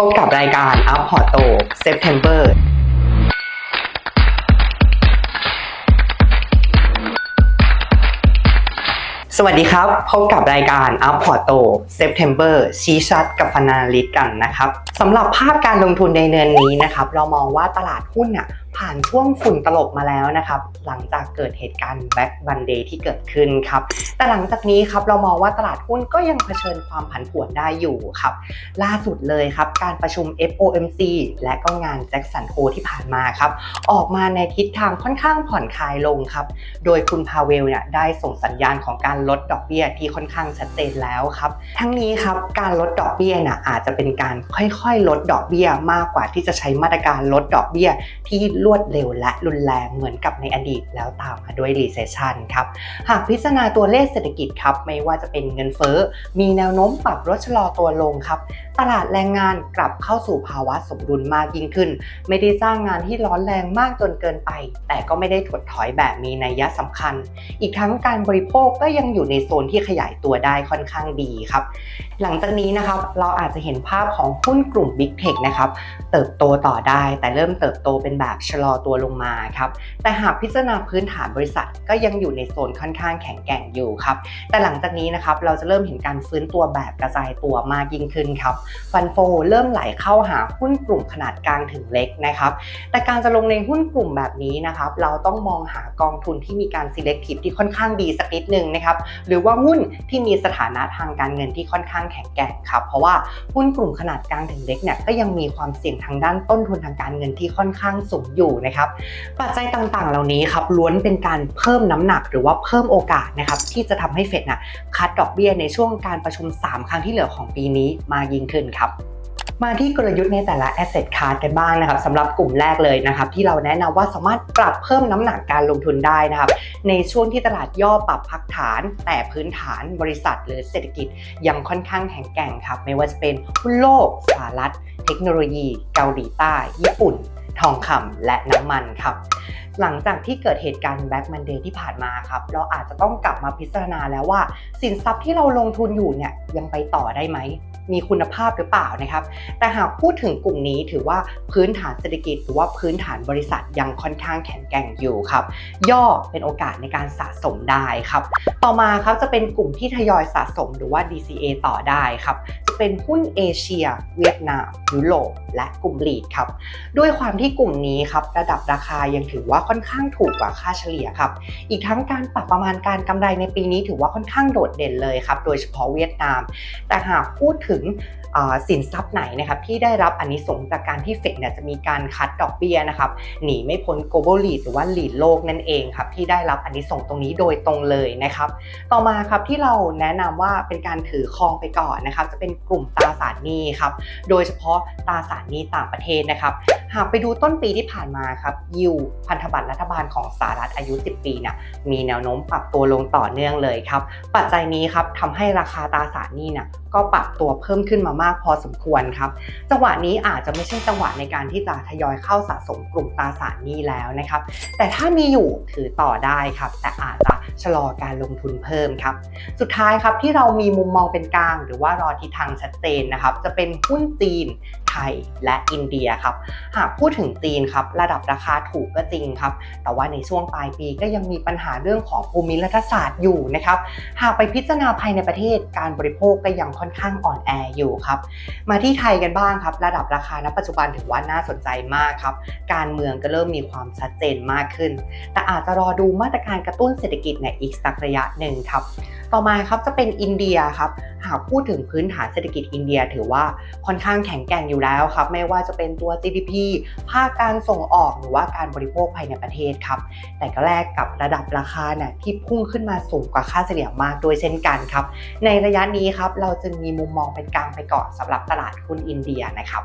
พบกับรายการ Up Porto September สวัสดีครับ พบกับรายการ Up Porto September ชี้ชัดกับฟานาลิตกันนะครับสำหรับภาพการลงทุนในเดือนนี้นะครับ เรามองว่าตลาดหุ้นอะ ผ่านช่วงฝุ่นตลบมาแล้วนะครับ หลังจากเกิดเหตุการณ์ Black Monday ที่เกิดขึ้นครับ แต่หลังจากนี้ครับเรามองว่าตลาดหุ้นก็ยังเผชิญความผันผวนได้อยู่ครับ ล่าสุดเลยครับ การประชุม FOMC และก็งาน Jackson Hole ที่ผ่านมาครับ ออกมาในทิศทางค่อนข้างผ่อนคลายลงครับ โดยคุณพาเวลเนี่ยได้ส่งสัญญาณของการลดดอกเบี้ยที่ค่อนข้างชัดเจนแล้วครับ ทั้งนี้ครับการลดดอกเบี้ยน่ะอาจจะเป็นการค่อยๆ ลดดอกเบี้ยมากกว่าที่จะใช้มาตรการลดดอกเบี้ยที่รวดเร็วและรุนแรงเหมือนกับในอดีต แล้วตามมาด้วย recession ครับหากพิจารณาตัวเลขเศรษฐกิจครับไม่ว่าจะเป็นเงินเฟ้อมีแนวโน้มปรับลดชะลอตัวลงครับ ตลาดแรงงานกลับเข้าสู่ภาวะสมดุลมากยิ่งขึ้น ไม่ได้สร้างงานที่ร้อนแรงมากจนเกินไป แต่ก็ไม่ได้ถดถอยแบบมีนัยสำคัญ อีกทั้งการบริโภคก็ยังอยู่ในโซนที่ขยายตัวได้ค่อนข้างดีครับ หลังจากนี้นะครับเราอาจจะเห็นภาพของหุ้นกลุ่ม Big Tech นะครับเติบโตต่อได้ แต่เริ่มเติบโตเป็นแบบชะลอตัวลงมาครับแต่หากพิจารณาพื้นฐานบริษัทก็ยังอยู่ในโซนค่อนข้างแข็งแกร่งอยู่ครับแต่หลังจากนี้นะครับเราจะเริ่มเห็นการฟื้นตัวแบบกระจายตัวมากยิ่งขึ้นครับฟันโฟเริ่มไหลเข้าหาหุ้นกลุ่มขนาดกลางถึงเล็กนะครับ แต่การจะลงในหุ้นกลุ่มแบบนี้นะครับ เราต้องมองหากองทุนที่มีการ selective ที่ค่อนข้างดีสักนิดนึงนะครับ หรือว่าหุ้นที่มีสถานะทางการเงินที่ค่อนข้างแข็งแกร่งครับ เพราะว่าหุ้นกลุ่มขนาดกลางถึงเล็กเนี่ยก็ยังมีความเสี่ยงทางด้านต้นทุนทางการเงินที่ค่อนข้างสูงอยู่นะครับ ปัจจัยต่างๆ เหล่านี้ครับล้วนเป็นการเพิ่มน้ำหนักหรือว่าเพิ่มโอกาสนะครับที่จะทำให้เฟดนะคัดดอกเบี้ยในช่วงการประชุม 3 ครั้งที่เหลือของปีนี้มายิงขึ้นครับมาที่กลยุทธ์ในแต่ละ asset class กันบ้างนะครับสำหรับกลุ่มแรกเลยนะครับ ที่เราแนะนำว่าสามารถปรับเพิ่มน้ำหนักการลงทุนได้นะครับ ในช่วงที่ตลาดย่อปรับพักฐาน แต่พื้นฐานบริษัทหรือเศรษฐกิจยังค่อนข้างแข็งแกร่งครับ ไม่ว่าจะเป็นหุ้นโลกสหรัฐ เทคโนโลยี เกาหลีใต้ ญี่ปุ่น ทองคำและน้ำมันครับ หลังจากที่เกิดเหตุการณ์ Black Monday ที่ผ่านมาครับ เราอาจจะต้องกลับมาพิจารณาแล้วว่า สินทรัพย์ที่เราลงทุนอยู่เนี่ยยังไปต่อได้ไหมมีคุณภาพหรือเปล่านะครับ แต่หากพูดถึงกลุ่มนี้ถือว่าพื้นฐานเศรษฐกิจหรือว่าพื้นฐานบริษัทยังค่อนข้างแข็งแกร่งอยู่ครับ ย่อเป็นโอกาสในการสะสมได้ครับ ต่อมาครับจะเป็นกลุ่มที่ทยอยสะสมหรือว่า DCA ต่อได้ครับ เป็นหุ้นเอเชีย เวียดนาม ยุโรปและกลุ่มลีดครับ ด้วยความที่กลุ่มนี้ครับระดับราคายังถือว่าค่อนข้างถูกกว่าค่าเฉลี่ยครับ อีกทั้งการปรับประมาณการกำไรในปีนี้ถือว่าค่อนข้างโดดเด่นเลยครับ โดยเฉพาะเวียดนาม แต่หากพูดถึงอสินทรัพย์ไหนนะครับที่ได้รับอันนี้สงจากการที่เฟดเนี่ยจะมีการคัดดอกเบี้ยนะครับหนีไม่พ้น global lead หรือว่า lead โลกนั่นเองครับที่ได้รับอันนี้ส่งตรงนี้โดยตรงเลยนะครับ ต่อมาครับที่เราแนะนำว่าเป็นการถือครองไปก่อนนะครับจะเป็นกลุ่มตราสารหนี้ครับ โดยเฉพาะตราสารหนี้ต่างประเทศนะครับ หากไปดูต้นปีที่ผ่านมาครับยิวพันธบัตรรัฐบาลของสหรัฐอายุ 10 ปีนี่ยมีแนวโน้มปรับตัวลงต่อเนื่องเลยครับ ปัจจัยนี้ครับทำให้ราคาตราสารหนี้นี่ยก็ปรับตัวเพิ่มขึ้นมามากพอสมควรครับ จังหวะนี้อาจจะไม่ใช่จังหวะในการที่จะทยอยเข้าสะสมกลุ่มตราสารหนี้แล้วนะครับ แต่ถ้ามีอยู่ถือต่อได้ครับ แต่อาจจะชะลอการลงทุนเพิ่มครับ สุดท้ายครับที่เรามีมุมมองเป็นกลาง หรือว่ารอทิศทางชัดเจนนะครับ จะเป็นหุ้นจีนไทยและอินเดียครับ หากพูดถึงจีนครับระดับราคาถูกก็จริงครับ แต่ว่าในช่วงปลายปีก็ยังมีปัญหาเรื่องของภูมิรัฐศาสตร์อยู่นะครับ หากไปพิจารณาภายในประเทศการบริโภคก็ยังค่อนข้างอ่อนแออยู่ครับ มาที่ไทยกันบ้างครับ ระดับราคาณปัจจุบันถือว่าน่าสนใจมากครับ การเมืองก็เริ่มมีความชัดเจนมากขึ้น แต่อาจจะรอดูมาตรการกระตุ้นเศรษฐกิจในอีกสักระยะหนึ่งครับ ต่อมาครับจะเป็นอินเดียครับ หากพูดถึงพื้นฐานเศรษฐกิจอินเดีย ถือว่าค่อนข้างแข็งแกร่งอยู่แล้วครับ ไม่ว่าจะเป็นตัว GDP ภาคการส่งออกหรือว่าการบริโภคภายในประเทศครับ แต่ก็แลกกับระดับราคาเนี่ยที่พุ่งขึ้นมาสูงกว่าค่าเฉลี่ยมากโดยเช่นกันครับ ในระยะนี้ครับเราจึงมีมุมมองเป็นกลางไปก่อนสำหรับตลาดหุ้นอินเดียนะครับ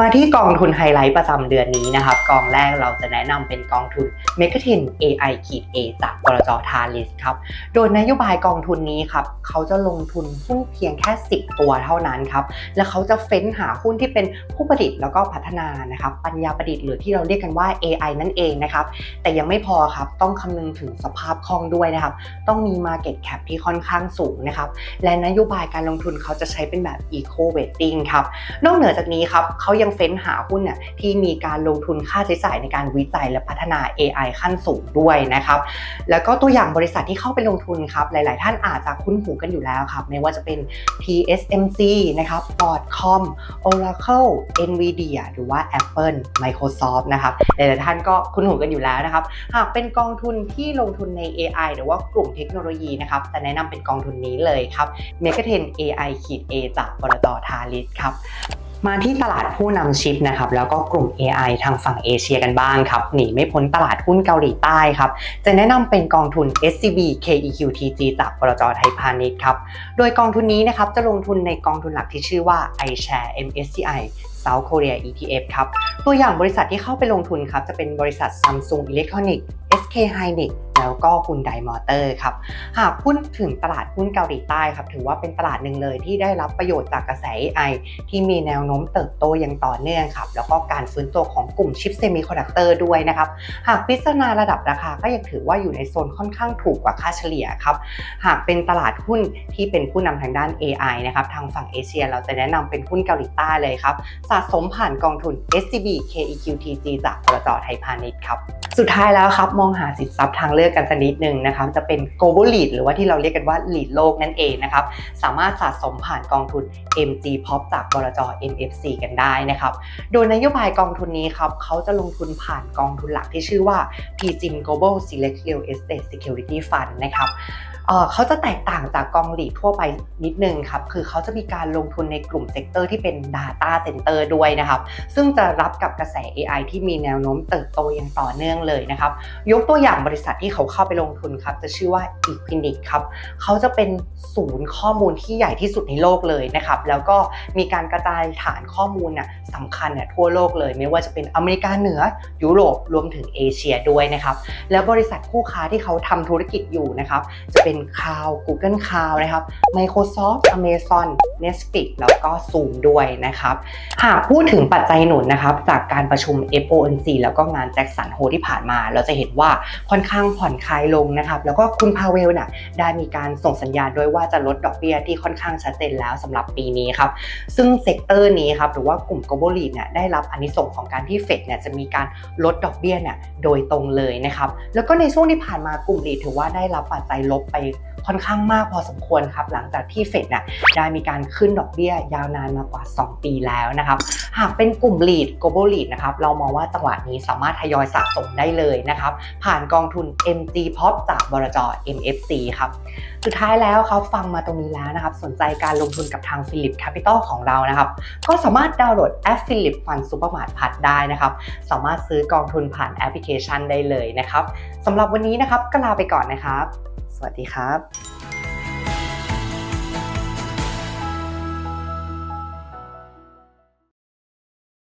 มาที่กองทุนไฮไลท์ประจำเดือนนี้นะครับ กองแรกเราจะแนะนำเป็นกองทุน m e g a t e n AI ขีด A จากบลจทาริสครับ โดยนโยบายกองทุนนี้ครับเขาจะลงทุนหุ้นเพียงแค่ 10 ตัวเท่านั้นครับ และเขาจะเฟ้นหาหุ้นที่เป็นผู้ประดิษฐ์แล้วก็พัฒนานะครับ ปัญญาประดิษฐ์หรือที่เราเรียกกันว่า AI นั่นเองนะครับ แต่ยังไม่พอครับ ต้องคำนึงถึงสภาพคล่องด้วยนะครับ ต้องมี Market Cap ที่ค่อนข้างสูงนะครับ และนโยบายการลงทุนเขาจะใช้เป็นแบบ Eco Weighting ครับ นอกเหนือจากนี้ครับเขายังเฟ้นหาหุ้นน่ะที่มีการลงทุนค่าใช้จ่ายในการวิจัยและพัฒนา AI ขั้นสูงด้วยนะครับ แล้วก็ตัวอย่างบริษัทที่เข้าไปลงทุนครับหลาย ๆ ท่านอาจจะคุ้นหูกันอยู่แล้วครับไม่ว่าจะเป็น TSMC นะครับ Broadcom Oracle Nvidia หรือว่า Apple Microsoft นะครับหลาย ๆ ท่านก็คุ้นหูกันอยู่แล้วนะครับ หากเป็นกองทุนที่ลงทุนใน AI หรือว่ากลุ่มเทคโนโลยีนะครับจะแนะนำเป็นกองทุนนี้เลยครับ m e g a t e n AI ขีด A จากบลจทาริสครับ มาที่ตลาดผู้นำชิปนะครับแล้วก็กลุ่ม AI ทางฝั่งเอเชียกันบ้างครับหนีไม่พ้นตลาดหุ้นเกาหลีใต้ครับจะแนะนำเป็นกองทุน SCB KEQTG จากบลจไทยพาณิชย์ครับโดยกองทุนนี้นะครับจะลงทุนในกองทุนหลักที่ชื่อว่า iShare MSCI South Korea ETF ครับตัวอย่างบริษัทที่เข้าไปลงทุนครับจะเป็นบริษัท Samsung Electronics SK Hynix แล้วก็ Hyundai Motor ครับ หากพูดถึงตลาดหุ้นเกาหลีใต้ครับ ถือว่าเป็นตลาดหนึ่งเลยที่ได้รับประโยชน์จากกระแส AI ที่มีแนวโน้มเติบโตอย่างต่อเนื่องครับ แล้วก็การฟื้นตัวของกลุ่มชิปเซมิคอนดักเตอร์ด้วยนะครับ หากพิจารณาระดับราคาก็ยังถือว่าอยู่ในโซนค่อนข้างถูกกว่าค่าเฉลี่ยครับ หากเป็นตลาดหุ้นที่เป็นผู้นำทางด้าน AI นะครับทางฝั่งเอเชีย เราจะแนะนำเป็นหุ้นเกาหลีใต้เลยครับสะสมผ่านกองทุน SCB KEQTG จากบลจไทยพาณิชย์ครับ สุดท้ายแล้วครับมองหาสินทรัพย์ทางเลือกกันสักนิดหนึ่งนะครับจะเป็น global lead หรือว่าที่เราเรียกกันว่า lead โลกนั่นเองนะครับสามารถสะสมผ่านกองทุน MG Pop จากบลจ MFC กันได้นะครับโดยนโยบายกองทุนนี้ครับเขาจะลงทุนผ่านกองทุนหลักที่ชื่อว่า PGIM Global Select Real Estate Security Fund นะครับ เขาจะแตกต่างจากกองหลีทั่วไปนิดนึงครับ คือเขาจะมีการลงทุนในกลุ่มเซกเตอร์ที่เป็น Data Center ด้วยนะครับ ซึ่งจะรับกับกระแส AI ที่มีแนวโน้มเติบโตอย่างต่อเนื่องเลยนะครับ ยกตัวอย่างบริษัทที่เขาเข้าไปลงทุนครับ จะชื่อว่า Equinix ครับ เขาจะเป็นศูนย์ข้อมูลที่ใหญ่ที่สุดในโลกเลยนะครับ แล้วก็มีการกระจายฐานข้อมูลน่ะสำคัญเนี่ยทั่วโลกเลย ไม่ว่าจะเป็นอเมริกาเหนือยุโรปรวมถึงเอเชียด้วยนะครับ แล้วบริษัทคู่ค้าที่เขาทำธุรกิจอยู่นะครับจะเป็น Cloud Google Cloud นะครับ Microsoft Amazon Netflix แล้วก็ Zoom ด้วยนะครับ หากพูดถึงปัจจัยหนุนนะครับ จากการประชุม FOMC แล้วก็งานแจ็คสันโฮที่ผ่านมา เราจะเห็นว่าค่อนข้างผ่อนคลายลงนะครับ แล้วก็คุณพาเวลน่ะได้มีการส่งสัญญาณด้วยว่าจะลดดอกเบี้ยที่ค่อนข้างชัดเจนแล้วสำหรับปีนี้ครับ ซึ่งเซกเตอร์นี้ครับหรือว่ากลุ่ม global lead เนี่ยได้รับอนิสงของการที่เฟดเนี่ยจะมีการลดดอกเบี้ยเนี่ยโดยตรงเลยนะครับ แล้วก็ในช่วงที่ผ่านมากลุ่ม lead ถือว่าได้รับปัจจัยลบไปค่อนข้างมากพอสมควรครับ หลังจากที่เฟดน่ะได้มีการขึ้นดอกเบี้ยยาวนานมากว่า 2 ปีแล้วนะครับ หากเป็นกลุ่ม lead global lead นะครับ เรามองว่าจังหวะนี้สามารถทยอยสะสมได้เลยนะครับ ผ่านกองทุน MG Pop จากบลจ MFC ครับสุดท้ายแล้วครับฟังมาตรงนี้แล้วนะครับ สนใจการลงทุนกับทาง Philip Capital ของเรานะครับ ก็สามารถดาวน์โหลดแอป Philip Fund Supermart พัดได้นะครับ สามารถซื้อกองทุนผ่านแอปพลิเคชันได้เลยนะครับสำหรับวันนี้นะครับก็ลาไปก่อนนะครับ สวัสดีครับ